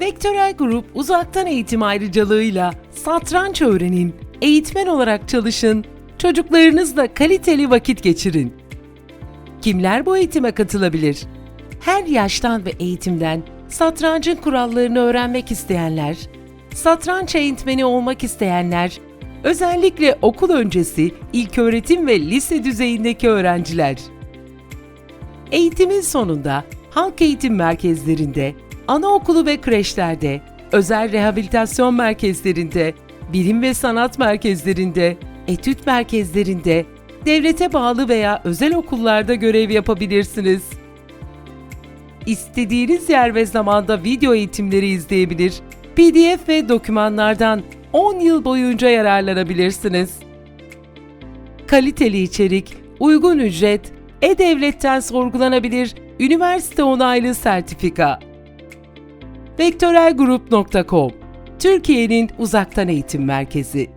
Vektörel Grup uzaktan eğitim ayrıcalığıyla satranç öğrenin, eğitmen olarak çalışın, çocuklarınızla kaliteli vakit geçirin. Kimler bu eğitime katılabilir? Her yaştan ve eğitimden satrancın kurallarını öğrenmek isteyenler, satranç eğitmeni olmak isteyenler, özellikle okul öncesi, ilköğretim ve lise düzeyindeki öğrenciler. Eğitimin sonunda halk eğitim merkezlerinde, anaokulu ve kreşlerde, özel rehabilitasyon merkezlerinde, bilim ve sanat merkezlerinde, etüt merkezlerinde, devlete bağlı veya özel okullarda görev yapabilirsiniz. İstediğiniz yer ve zamanda video eğitimleri izleyebilir, PDF ve dokümanlardan 10 yıl boyunca yararlanabilirsiniz. Kaliteli içerik, uygun ücret, e-devletten sorgulanabilir, üniversite onaylı sertifika. Vektörelgrup.com Türkiye'nin uzaktan eğitim merkezi.